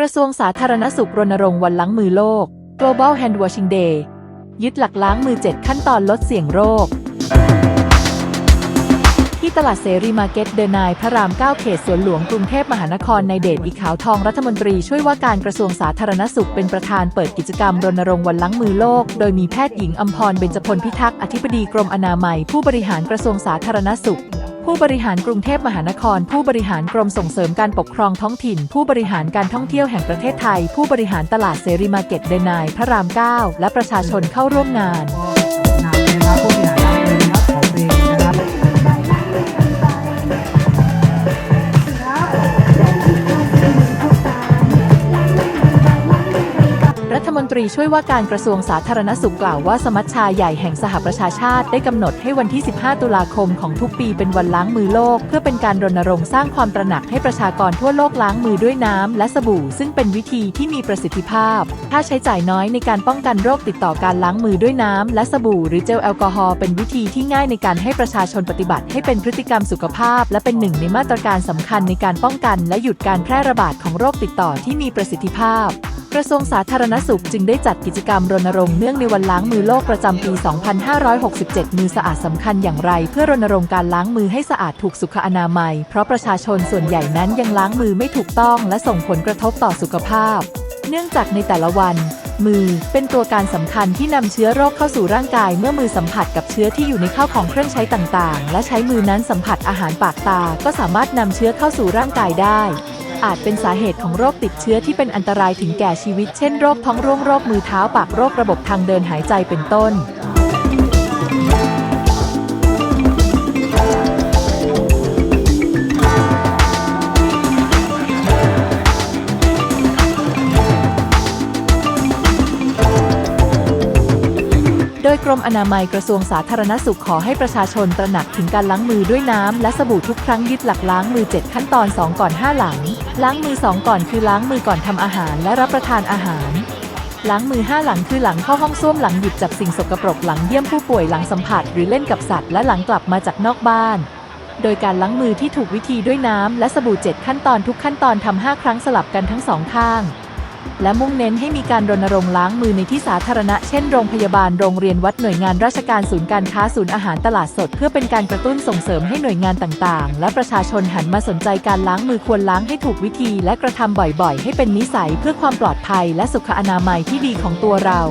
กระทรวงสาธารณสุขรณรงค์วันล้างมือโลก Global Hand Washing Day ยึดหลักล้างมือ 7 ขั้นตอนลดเสี่ยงโรค ที่ตลาดเสรีมาร์เก็ตเดนายพระราม 9 เขตสวนหลวงกรุงเทพมหานครในเดชอีขาวทองรัฐมนตรีช่วยว่าการกระทรวงสาธารณสุขเป็นประธานเปิดกิจกรรมรณรงค์วันล้างมือโลก โดยมีแพทย์หญิงอัมพรเบญจพลพิทักษ์อธิบดีกรมอนามัย ผู้บริหารกระทรวงสาธารณสุข ผู้บริหารกรุงเทพมหานคร ผู้บริหารกรมส่งเสริมการปกครองท้องถิ่น ผู้บริหารการท่องเที่ยวแห่งประเทศไทย ผู้บริหารตลาดเสรีมาร์เก็ตเดนายพระราม 9 และประชาชนเข้าร่วมงาน รีช่วยว่าการกระทรวงสาธารณสุขกล่าวว่าสมัชชาใหญ่แห่งสหประชาชาติได้กำหนดให้วันที่ 15 ตุลาคมของทุกปีเป็นวันล้างมือโลก เพื่อเป็นการรณรงค์สร้างความตระหนักให้ประชากรทั่วโลกล้างมือด้วยน้ำและสบู่ ซึ่งเป็นวิธีที่มีประสิทธิภาพ ค่าใช้จ่ายน้อยในการป้องกันโรคติดต่อการล้างมือด้วยน้ำและสบู่ หรือเจลแอลกอฮอล์เป็นวิธีที่ง่ายในการให้ประชาชนปฏิบัติให้เป็นพฤติกรรมสุขภาพ และเป็นหนึ่งในมาตรการสำคัญในการป้องกัน และหยุดการแพร่ระบาดของโรคติดต่อที่มีประสิทธิภาพ ระทรวงสาธารณสุขจึงได้จัดกิจกรรมรณรงค์เนื่องในวันล้างมือโลกประจำปี 2567 มือสะอาดสำคัญอย่างไร เพื่อรณรงค์การล้างมือให้สะอาดถูกสุขอนามัย เพราะประชาชนส่วนใหญ่นั้นยังล้างมือไม่ถูกต้องและส่งผลกระทบต่อสุขภาพ เนื่องจากในแต่ละวัน มือเป็นตัวการสำคัญที่นำเชื้อโรคเข้าสู่ร่างกาย เมื่อมือสัมผัสกับเชื้อที่อยู่ในข้าวของเครื่องใช้ต่างๆ และใช้มือนั้นสัมผัสอาหารปากตา ก็สามารถนำเชื้อเข้าสู่ร่างกายได้ อาจเป็นสาเหตุของโรคติดเชื้อที่เป็นอันตรายถึงแก่ชีวิต เช่นโรคท้องร่วงโรคมือเท้าปากโรคระบบทางเดินหายใจเป็นต้นโดยกรมอนามัยกระทรวงสาธารณสุขขอให้ประชาชนตระหนักถึงการล้างมือด้วยน้ำ และสบู่ทุกครั้งยึดหลักล้างมือ 7 ขั้นตอน 2 ก่อน 5 หลัง ล้างมือ 2 ก่อนคือล้างมือก่อนทำอาหารและรับประทานอาหาร ล้างมือ 5 หลังคือหลังเข้าห้องส้วมหลังหยิบจับสิ่งสกปรกหลังเยี่ยมผู้ป่วยหลังสัมผัส หรือเล่นกับสัตว์และหลังกลับมาจากนอกบ้าน โดยการล้างมือที่ถูกวิธีด้วยน้ำและสบู่ 7 ขั้นตอนทุกขั้นตอนทำ5ครั้งสลับกันทั้งสองข้าง และมุ่งเน้นให้มีการรณรงค์ล้างมือในที่สาธารณะ เช่น โรงพยาบาล โรงเรียน วัด หน่วยงานราชการ ศูนย์การค้า ศูนย์อาหาร ตลาดสด เพื่อเป็นการกระตุ้นส่งเสริมให้หน่วยงานต่างๆ และประชาชนหันมาสนใจการล้างมือควรล้างให้ถูกวิธี และกระทำบ่อยๆ ให้เป็นนิสัยเพื่อความปลอดภัย และสุขอนามัยที่ดีของตัวเรา